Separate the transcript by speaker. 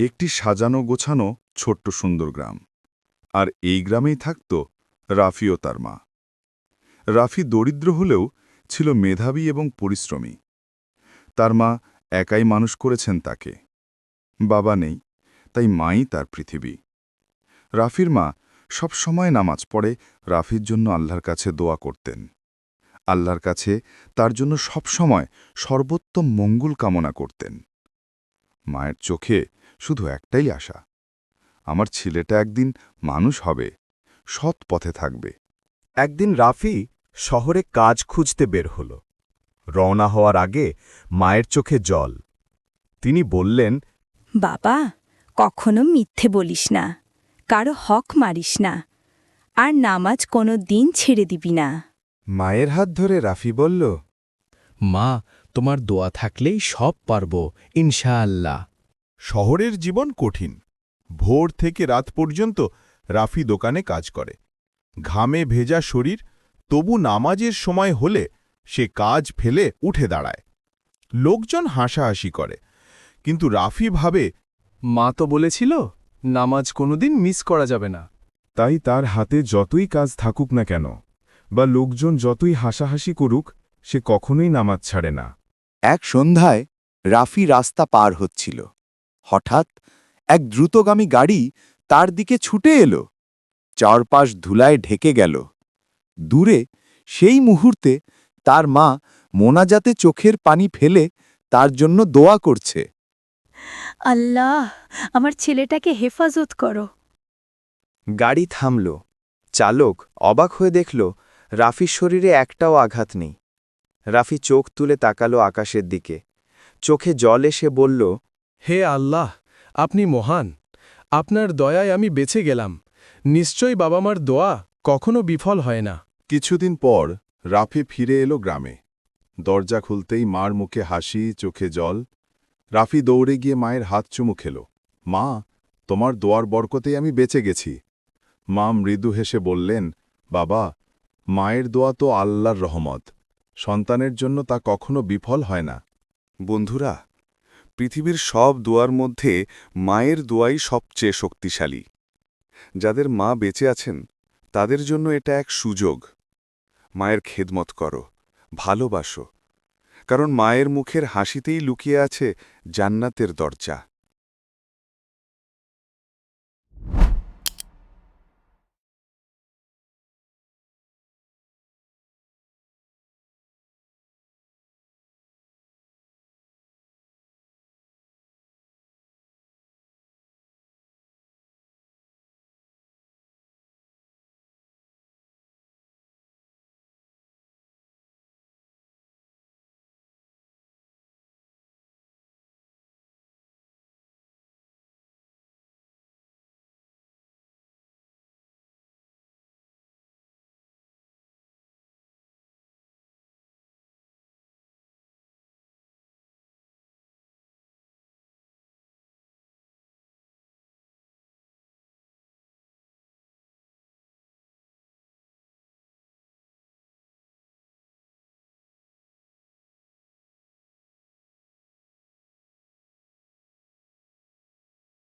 Speaker 1: একটি সাজানো গোছানো ছোট্ট সুন্দর গ্রাম। আর এই গ্রামেই থাকত রাফি ও তার মা। রাফি দরিদ্র হলেও ছিল মেধাবী এবং পরিশ্রমী। তার মা একাই মানুষ করেছেন তাকে। বাবা নেই, তাই মাই তার পৃথিবী। রাফির মা সব সময় নামাজ পড়ে, রাফির জন্য আল্লাহর কাছে দোয়া করতেন। আল্লাহর কাছে তার জন্য সব সময় সর্বোত্তম মঙ্গল কামনা করতেন। মায়ের চোখে শুধু একটাই আশা। আমার ছেলেটা একদিন মানুষ হবে সৎ পথে থাকবে।
Speaker 2: একদিন রাফি শহরে কাজ খুঁজতে বের হল। রওনা হওয়ার আগে মায়ের চোখে জল। তিনি বললেন
Speaker 3: বাবা কখনো মিথ্যে বলিস না কারও হক মারিস না আর নামাজ কোনো দিন ছেড়ে দিবি না।
Speaker 2: মায়ের হাত ধরে রাফি বলল
Speaker 4: মা তোমার দোয়া থাকলেই সব পারব ইনশাআল্লাহ।
Speaker 5: শহরের জীবন কঠিন। ভোর থেকে রাত পর্যন্ত রাফি দোকানে কাজ করে। ঘামে ভেজা শরীর, তবু নামাজের সময় হলে সে কাজ ফেলে উঠে দাঁড়ায়। লোকজন হাসাহাসি করে। কিন্তু রাফি ভাবে,
Speaker 6: মা তো বলেছিল, নামাজ কোনোদিন মিস করা যাবে না।
Speaker 1: তাই তার হাতে যতই কাজ থাকুক না কেন, বা লোকজন যতই হাসাহাসি করুক, সে কখনোই নামাজ ছাড়ে না।
Speaker 7: এক সন্ধ্যায় রাফি রাস্তা পার হচ্ছিল। হঠাৎ এক দ্রুতগামী গাড়ি তার দিকে ছুটে এলো। চারপাশ ধুলায় ঢেকে গেল। দূরে সেই মুহূর্তে তার মা মোনাজাতে চোখের পানি ফেলে তার জন্য দোয়া করছে।
Speaker 3: আল্লাহ আমার ছেলেটাকে হেফাজত করো।
Speaker 2: গাড়ি থামল। চালক অবাক হয়ে দেখল রাফির শরীরে একটাও আঘাত নেই। রাফি চোখ তুলে তাকালো আকাশের দিকে। চোখে জল এসে বলল
Speaker 6: হে আল্লাহ, আপনি মহান। আপনার দয়ায় আমি বেঁচে গেলাম। নিশ্চয়ই বাবা মার দোয়া কখনো বিফল হয় না।
Speaker 1: কিছুদিন পর রাফি ফিরে এলো গ্রামে। দরজা খুলতেই মার মুখে হাসি, চোখে জল। রাফি দৌড়ে গিয়ে মায়ের হাত চুমু খেল। মা, তোমার দোয়ার বরকতেই আমি বেঁচে গেছি। মা মৃদু হেসে বললেন, বাবা, মায়ের দোয়া তো আল্লাহর রহমত। সন্তানের জন্য তা কখনো বিফল হয় না। বন্ধুরা পৃথিবীর সব দোয়ার মধ্যে মায়ের দোয়াই সবচেয়ে শক্তিশালী। যাদের মা বেঁচে আছেন, তাদের জন্য এটা এক সুযোগ। মায়ের খেদমত করো, ভালোবাসো। কারণ মায়ের মুখের হাসিতেই লুকিয়ে আছে জান্নাতের দরজা।